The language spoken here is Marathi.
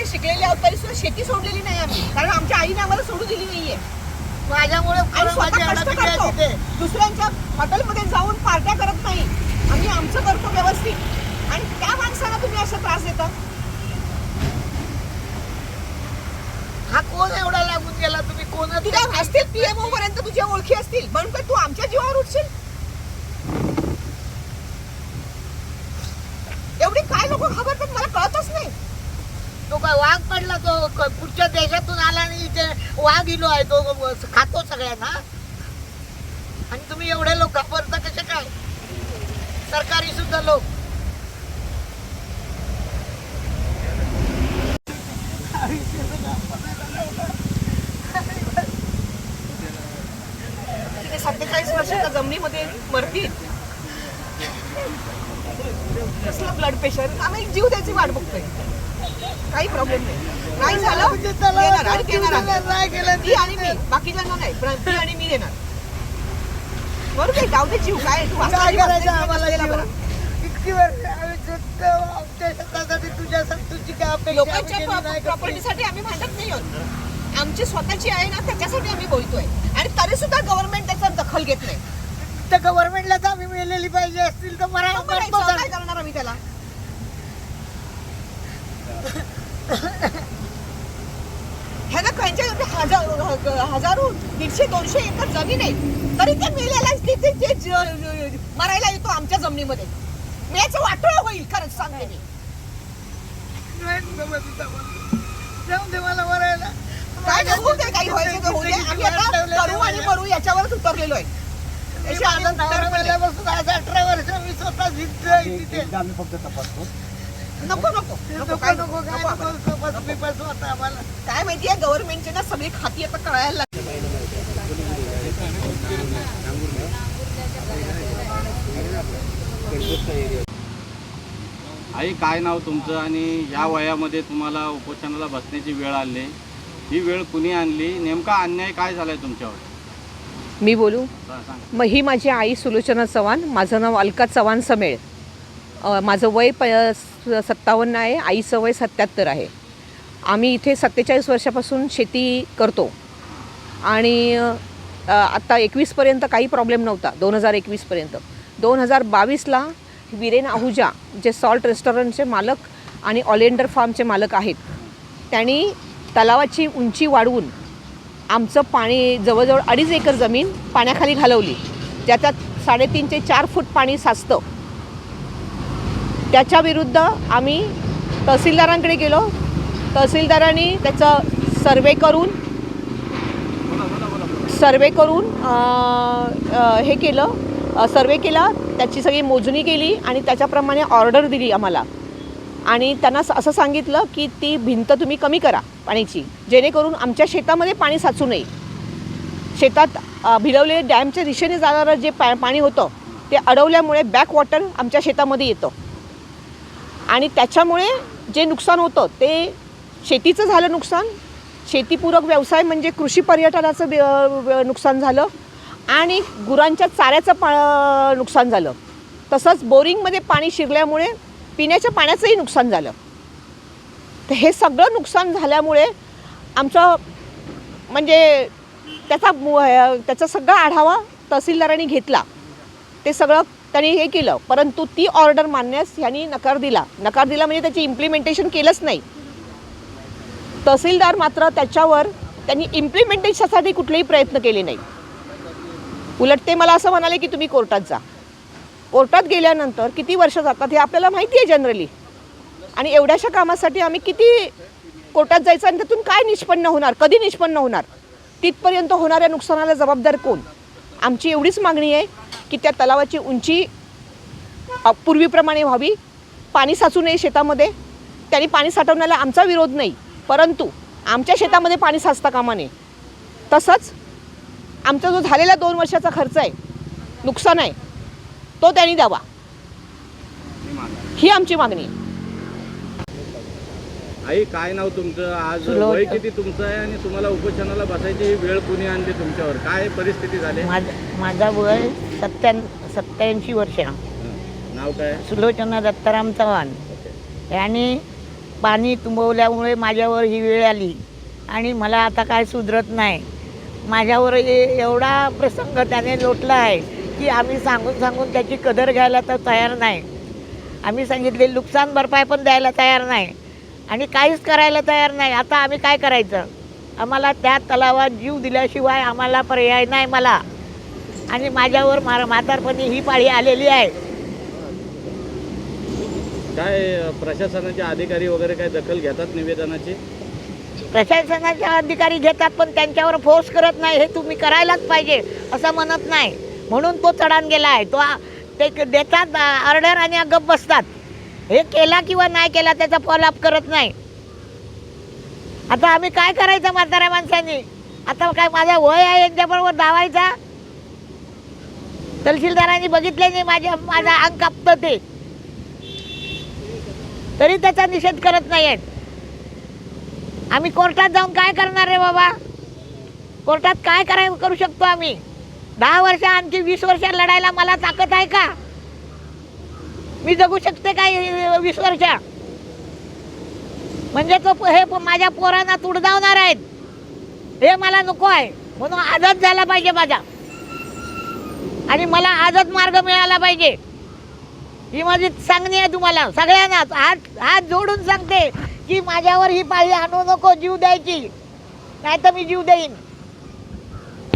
सगळे शिकलेले आहोत तरी सुद्धा शेती सोडलेली नाही आम्ही. कारण आमच्या आईने आम्हाला सोडू दिली नाहीये. माझ्यामुळे पोरं स्वतः कष्ट करतो. दुसऱ्यांच्या हॉटेलमध्ये जाऊन पार्ट्या करत नाही. आम्ही आमचं करतो व्यवस्थित. आणि त्या माणसाला तुम्ही असा त्रास देता? हा कोण एवढा लागून गेला? तुम्ही कोण तुझ्या असतील? पीएमओ पर्यंत तुझ्या ओळखी असतील. पण काय तू आमच्या जीवावर उठशील. एवढी काय लोक नाही तो काय वाघ पडला तो पुढच्या देशातून आला आणि इथे वाघ इलो आहे तो खातो सगळ्यांना. आणि तुम्ही एवढे लोक घाबरता कसे काय? सरकारी सुद्धा लोक. सत्तेचाळीस वर्षाच्या जमिनीमध्ये मरतील? कसलं ब्लड प्रेशर आम्ही जीव द्यायची वाट बघतोय. काही प्रॉब्लेम नाही. नाही झालं म्हणजे देणार आणि देणार ती मी बाकीच्यांना नाही पण ती आणि मी देणार. बरोबर आहे जाऊ दे जीव काय तू? काय करायचं आम्हाला जीव? इतकी वर्ष आम्ही आमच्या तुझ्या तुझी काय अपेक्षा आम्ही लोकांच्या केली नाही का? प्रॉपर्टीसाठी आम्ही भांडत नाही आहोत. आमची स्वतःची आहे ना त्याच्यासाठी आम्ही बोलतोय. आणि तरी सुद्धा गव्हर्नमेंट त्याचा दखल घेत नाही. त्या गव्हर्नमेंटला आम्ही मिळलेली पाहिजे असतील तर काय तर. करणार आम्ही त्याला ह्याला काहींच्या हजार हजारो दीडशे दोनशे एकर जमीन आहे तरी ते मेलेला ते ते- ते ज- मरायला येतो आमच्या जमिनीमध्ये मेचं वाटोळ होईल खरंच सांगते मी मला. दे मला मरायला काय होऊ दे काही व्हायचं ते होऊ दे आम्ही आता करू आणि मरू याच्यावरच उतरलेलो आहे अठरा वर्ष मी स्वतः एकदा आम्ही फक्त तपासतो. नको नको नको काय नको काय नको बिपास होता आम्हाला. काय माहितीये गव्हर्नमेंटचे ना सगळी खाती आता कळायला लागली. आई काय नाव तुमचं? आणि या वयामध्ये तुम्हाला उपोषणाला बसण्याची वेळ आली ही वेळ कुणी आणली? नेमका अन्याय काय झालाय तुमच्यावर? मी बोलू? मग ही माझी आई सुलोचना चव्हाण माझं नाव अलका चव्हाण समेळ. माझं वय प सत्तावन्न आहे आईचं वय सत्याहत्तर आहे. आम्ही इथे सत्तेचाळीस वर्षापासून शेती करतो. आणि आत्ता एकवीसपर्यंत काही प्रॉब्लेम नव्हता दोन हजार एकवीसपर्यंत दोन हजार बावीसला विरेन आहुजा जे सॉल्ट रेस्टॉरंटचे मालक आणि ऑलेंडर फार्मचे मालक आहेत त्यांनी तलावाची उंची वाढवून आमचं पाणी जवळजवळ अडीच एकर जमीन पाण्याखाली घालवली. ज्याच्यात साडेतीन ते चार फूट पाणी साचतं. त्याच्या विरुद्ध आम्ही तहसीलदारांकडे गेलो. तहसीलदारांनी त्याचं सर्वे करून सर्वे करून हे केलं. सर्वे केला. त्याची सगळी मोजणी केली आणि त्याच्याप्रमाणे ऑर्डर दिली आम्हाला. आणि त्यांना असं सांगितलं की ती भिंत तुम्ही कमी करा पाण्याची जेणेकरून आमच्या शेतामध्ये पाणी साचू नये. शेतात भिलवलेले डॅमच्या दिशेने जाणारं जे पा पाणी होतं ते अडवल्यामुळे बॅक वॉटर आमच्या शेतामध्ये येतं. आणि त्याच्यामुळे जे नुकसान होतं ते शेतीचं झालं नुकसान. शेतीपूरक व्यवसाय म्हणजे कृषी पर्यटनाचं व्य- नुकसान झालं आणि गुरांच्या चाऱ्याचं पा नुकसान झालं. तसंच बोरिंगमध्ये पाणी शिरल्यामुळे पिण्याच्या पाण्याचंही नुकसान झालं. तर हे सगळं नुकसान झाल्यामुळे आमचं म्हणजे त्याचा मु- त्याचा सगळा आढावा तहसीलदारांनी घेतला. ते सगळं त्यांनी हे केलं. परंतु ती ऑर्डर मानण्यास यांनी नकार दिला. नकार दिला म्हणजे त्याची इम्प्लिमेंटेशन केलंच नाही. तहसीलदार मात्र त्याच्यावर त्यांनी इम्प्लिमेंटेशनसाठी कुठलेही प्रयत्न केले नाही. उलट ते मला असं म्हणाले की तुम्ही कोर्टात जा. कोर्टात गेल्यानंतर किती वर्ष जातात हे आपल्याला माहिती आहे जनरली आणि एवढ्याशा कामासाठी आम्ही किती कोर्टात जायचं आणि त्यातून काय निष्पन्न होणार कधी निष्पन्न होणार? तिथपर्यंत होणाऱ्या नुकसानाला जबाबदार कोण? आमची एवढीच मागणी आहे की त्या तलावाची उंची पूर्वीप्रमाणे व्हावी. पाणी साचू नये शेतामध्ये. त्यांनी पाणी साठवण्याला आमचा विरोध नाही. परंतु आमच्या शेतामध्ये पाणी साचता कामा नये. तसंच आमचा जो झालेला दोन वर्षाचा खर्च आहे नुकसान आहे तो त्यांनी द्यावा. ही. ही आमची मागणी आहे. आई काय नाव तुमचं? आज सुलोचना. वय किती तुमचं आहे आणि तुम्हाला उपोषणाला बसायची ही वेळ कुणी आणली तुमच्यावर? काय परिस्थिती झाली? माझं माझा वय सत्त्यां सत्याऐंशी वर्ष हं. नाव काय? सुलोचना दत्ताराम चव्हाण. यांनी पाणी तुंबवल्यामुळे माझ्यावर ही वेळ आली. आणि मला आता काय सुधरत नाही. माझ्यावर एवढा प्रसंग त्याने लोटला आहे. की आम्ही सांगून सांगून त्याची कदर घ्यायला तर तयार नाही. आम्ही सांगितले नुकसान भरपाई पण द्यायला तयार नाही. आणि काहीच करायला तयार नाही. आता आम्ही काय करायचं? आम्हाला त्या तलावात जीव दिल्याशिवाय आम्हाला पर्याय नाही मला. आणि माझ्यावर मार म्हातारपणी ही पाळी आलेली आहे. काय प्रशासनाचे अधिकारी वगैरे काय दखल घेतात निवेदनाची? प्रशासनाचे अधिकारी घेतात पण त्यांच्यावर फोर्स करत नाही. हे तुम्ही करायलाच पाहिजे असं म्हणत नाही. म्हणून तो चढान गेला आहे. तो ते देतात ऑर्डर आणि गप बसतात. हे केला किंवा नाही केला त्याचा फॉलोअप करत नाही. आता आम्ही काय करायचं म्हाताऱ्या माणसांनी? आता काय माझा वय आहे यांच्याबरोबर धावायचा? तहसीलदारांनी बघितले नाही माझ्या माझा अंग कापतं ते. तरी त्याचा निषेध करत नाही आहेत. आम्ही कोर्टात जाऊन काय करणार रे बाबा? कोर्टात काय कराय करू शकतो आम्ही? दहा वर्ष आणखी वीस वर्ष लढायला मला ताकद आहे का? मी जगू शकते काय वीस वर्ष? म्हणजे तो प- हे प- माझ्या पोरांना तुडदावणार आहेत. हे मला नको आहे. म्हणून आजच झाला पाहिजे माझा. आणि मला आजच मार्ग मिळाला पाहिजे. ही माझी सांगणी आहे तुम्हाला. सगळ्यांनाच हात हात जोडून सांगते की माझ्यावर ही पाळी आणू नको जीव द्यायची. नाही तर मी जीव देईन.